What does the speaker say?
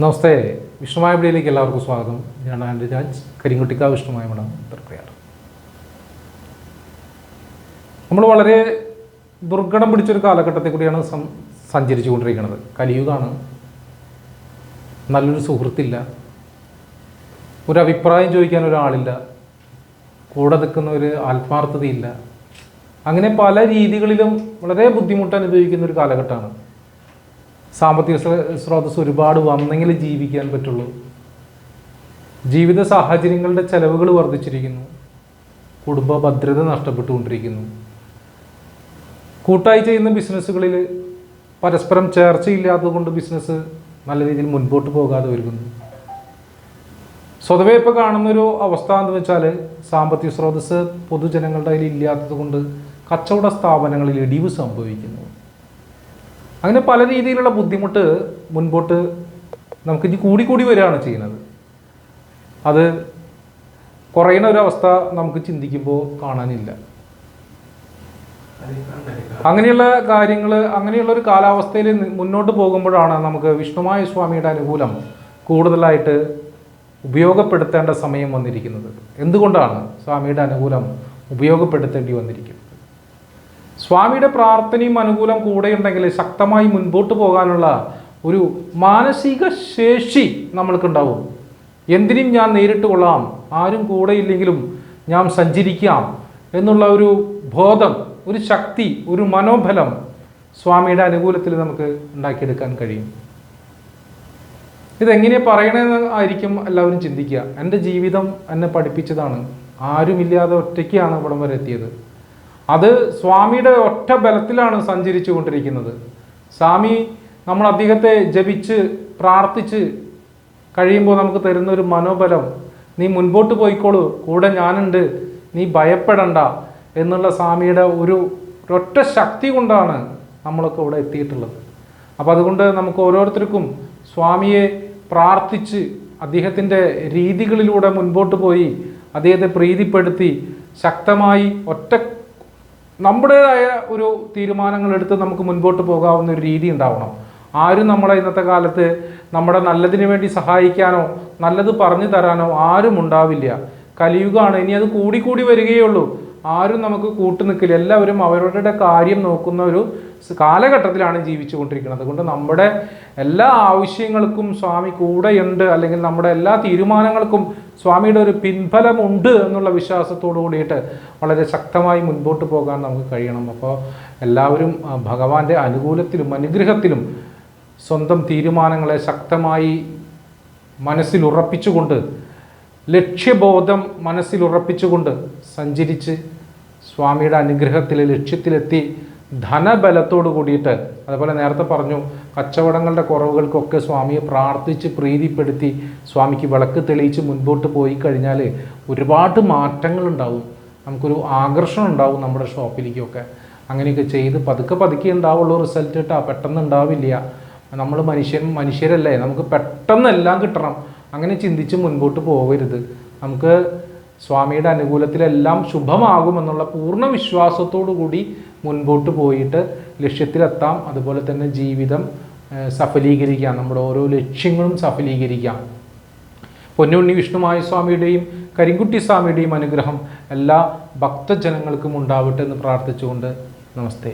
നമസ്തേ. വിഷ്ണുമായ പിടിയിലേക്ക് എല്ലാവർക്കും സ്വാഗതം. ഞാൻ ആൻഡ് രാജ്. കരിങ്കുട്ടിക്ക വിഷ്ണുമായ മഠം പ്രക്രിയ നമ്മൾ വളരെ ദുർഘടം പിടിച്ചൊരു കാലഘട്ടത്തിൽ കൂടിയാണ് സഞ്ചരിച്ചു കൊണ്ടിരിക്കുന്നത് കലിയുഗാണ്. നല്ലൊരു സുഹൃത്തില്ല. ഒരു അഭിപ്രായം ചോദിക്കാൻ ഒരാളില്ല. കൂടെ നിൽക്കുന്ന ഒരു ആത്മാർത്ഥതയില്ല. അങ്ങനെ പല രീതികളിലും വളരെ ബുദ്ധിമുട്ട് അനുഭവിക്കുന്ന ഒരു കാലഘട്ടമാണ്. സാമ്പത്തിക സ്ര- സ്രോതസ് ഒരുപാട് വന്നെങ്കിൽ ജീവിക്കാൻ പറ്റുള്ളൂ. ജീവിത സാഹചര്യങ്ങളുടെ ചെലവുകൾ വർദ്ധിച്ചിരിക്കുന്നു. കുടുംബ ഭദ്രത നഷ്ടപ്പെട്ടുകൊണ്ടിരിക്കുന്നു. കൂട്ടായി ചെയ്യുന്ന ബിസിനസ്സുകളിൽ പരസ്പരം ചേർച്ചയില്ലാത്തതുകൊണ്ട് ബിസിനസ് നല്ല രീതിയിൽ മുൻപോട്ട് പോകാതെ വരുന്നു സ്വതവേ ഇപ്പോൾ കാണുന്നൊരു അവസ്ഥ എന്ന് വെച്ചാൽ സാമ്പത്തിക സ്രോതസ് പൊതുജനങ്ങളുടെ കയ്യിൽ ഇല്ലാത്തത് കൊണ്ട് കച്ചവട സ്ഥാപനങ്ങളിൽ ഇടിവ് സംഭവിക്കുന്നു. അങ്ങനെ പല രീതിയിലുള്ള ബുദ്ധിമുട്ട് മുൻപോട്ട് നമുക്ക് ഇനി കൂടി കൂടി വരികയാണ് ചെയ്യുന്നത്. അത് കുറയുന്ന ഒരു അവസ്ഥ നമുക്ക് ചിന്തിക്കുമ്പോൾ കാണാനില്ല. അങ്ങനെയുള്ള കാര്യങ്ങൾ അങ്ങനെയുള്ള ഒരു കാലാവസ്ഥയിൽ മുന്നോട്ട് പോകുമ്പോഴാണ് നമുക്ക് വിഷ്ണുമായ സ്വാമിയുടെ അനുകൂലം കൂടുതലായിട്ട് ഉപയോഗപ്പെടുത്തേണ്ട സമയം വന്നിരിക്കുന്നത്. എന്തുകൊണ്ടാണ് സ്വാമിയുടെ അനുകൂലം ഉപയോഗപ്പെടുത്തേണ്ടി വന്നിരിക്കുന്നത്? സ്വാമിയുടെ പ്രാർത്ഥനയും അനുകൂലം കൂടെയുണ്ടെങ്കിൽ ശക്തമായി മുൻപോട്ട് പോകാനുള്ള ഒരു മാനസിക ശേഷി നമ്മൾക്കുണ്ടാവും. എന്തിനും ഞാൻ നേരിട്ട് കൊള്ളാം. ആരും കൂടെയില്ലെങ്കിലും ഞാൻ സഞ്ചരിക്കാം എന്നുള്ള ഒരു ബോധം ഒരു ശക്തി ഒരു മനോബലം സ്വാമിയുടെ അനുകൂലത്തിൽ നമുക്ക് ഉണ്ടാക്കിയെടുക്കാൻ കഴിയും. ഇതെങ്ങനെ പറയണമെന്ന് ആയിരിക്കും എല്ലാവരും ചിന്തിക്കുക. എന്റെ ജീവിതം എന്നെ പഠിപ്പിച്ചതാണ്. ആരുമില്ലാതെ ഒറ്റയ്ക്കാണ് ഇവിടം വരെ എത്തിയത്. അത് സ്വാമിയുടെ ഒറ്റ ബലത്തിലാണ് സഞ്ചരിച്ചു കൊണ്ടിരിക്കുന്നത് സ്വാമി നമ്മൾ അദ്ദേഹത്തെ ജപിച്ച് പ്രാർത്ഥിച്ച് കഴിയുമ്പോൾ നമുക്ക് തരുന്ന ഒരു മനോബലം നീ മുൻപോട്ട് പോയിക്കോളൂ കൂടെ ഞാനുണ്ട് നീ ഭയപ്പെടണ്ട എന്നുള്ള സ്വാമിയുടെ ഒരു ഒറ്റ ശക്തി കൊണ്ടാണ് നമ്മളൊക്കെ ഇവിടെ എത്തിയിട്ടുള്ളത്. അപ്പോൾ അതുകൊണ്ട് നമുക്ക് ഓരോരുത്തർക്കും സ്വാമിയെ പ്രാർത്ഥിച്ച് അദ്ദേഹത്തിന്റെ രീതികളിലൂടെ മുൻപോട്ട് പോയി അദ്ദേഹത്തെ പ്രീതിപ്പെടുത്തി ശക്തമായി ഒറ്റ നമ്മുടേതായ ഒരു തീരുമാനങ്ങൾ എടുത്ത് നമുക്ക് മുൻപോട്ട് പോകാവുന്ന ഒരു രീതി ഉണ്ടാവണം. ആരും നമ്മളെ ഇന്നത്തെ കാലത്ത് നമ്മുടെ നല്ലതിന് വേണ്ടി സഹായിക്കാനോ നല്ലത് പറഞ്ഞു തരാനോ ആരും ഉണ്ടാവില്ല. കലിയുഗമാണ്. ഇനി അത് കൂടിക്കൂടി വരികയുള്ളൂ ആരും നമുക്ക് കൂട്ടു നിൽക്കില്ല എല്ലാവരും അവരുടെ കാര്യം നോക്കുന്ന ഒരു കാലഘട്ടത്തിലാണ് ജീവിച്ചു കൊണ്ടിരിക്കുന്നത് അതുകൊണ്ട് നമ്മുടെ എല്ലാ ആവശ്യങ്ങൾക്കും സ്വാമി കൂടെയുണ്ട്. അല്ലെങ്കിൽ നമ്മുടെ എല്ലാ തീരുമാനങ്ങൾക്കും സ്വാമിയുടെ ഒരു പിൻബലമുണ്ട് എന്നുള്ള വിശ്വാസത്തോടു കൂടിയിട്ട് വളരെ ശക്തമായി മുൻപോട്ട് പോകാൻ നമുക്ക് കഴിയണം. അപ്പോൾ എല്ലാവരും ഭഗവാന്റെ അനുകൂലത്തിലും അനുഗ്രഹത്തിലും സ്വന്തം തീരുമാനങ്ങളെ ശക്തമായി മനസ്സിൽ ഉറപ്പിച്ചുകൊണ്ട് ലക്ഷ്യബോധം മനസ്സിൽ ഉറപ്പിച്ചുകൊണ്ട് സഞ്ചരിച്ച് സ്വാമിയുടെ അനുഗ്രഹത്തിൽ ലക്ഷ്യത്തിലെത്തി ധനബലത്തോട് കൂടിയിട്ട് അതുപോലെ നേരത്തെ പറഞ്ഞു കച്ചവടങ്ങളുടെ കുറവുകൾക്കൊക്കെ സ്വാമിയെ പ്രാർത്ഥിച്ച് പ്രീതിപ്പെടുത്തി സ്വാമിക്ക് വിളക്ക് തെളിയിച്ച് മുൻപോട്ട് പോയി കഴിഞ്ഞാൽ ഒരുപാട് മാറ്റങ്ങൾ ഉണ്ടാവും നമുക്കൊരു ആകർഷണം ഉണ്ടാവും നമ്മുടെ ഷോപ്പിലേക്കൊക്കെ. അങ്ങനെയൊക്കെ ചെയ്ത് പതുക്കെ പതുക്കെ ഉണ്ടാവുള്ളൂ റിസൾട്ട് കിട്ടാ. പെട്ടെന്ന് ഉണ്ടാവില്ല. നമ്മൾ മനുഷ്യൻ മനുഷ്യരല്ലേ? നമുക്ക് പെട്ടെന്ന് എല്ലാം കിട്ടണം. അങ്ങനെ ചിന്തിച്ച് മുൻപോട്ട് പോകരുത്. നമുക്ക് സ്വാമിയുടെ അനുകൂലത്തിലെല്ലാം ശുഭമാകുമെന്നുള്ള പൂർണ വിശ്വാസത്തോടു കൂടി മുൻപോട്ട് പോയിട്ട് ലക്ഷ്യത്തിലെത്താം. അതുപോലെ തന്നെ ജീവിതം സഫലീകരിക്കാം. നമ്മുടെ ഓരോ ലക്ഷ്യങ്ങളും സഫലീകരിക്കാം. പൊന്നുണ്ണി വിഷ്ണുമായ സ്വാമിയുടെയും കരിങ്കുട്ടി സ്വാമിയുടെയും അനുഗ്രഹം എല്ലാ ഭക്തജനങ്ങൾക്കും ഉണ്ടാവട്ടെ എന്ന് പ്രാർത്ഥിച്ചുകൊണ്ട് നമസ്തേ.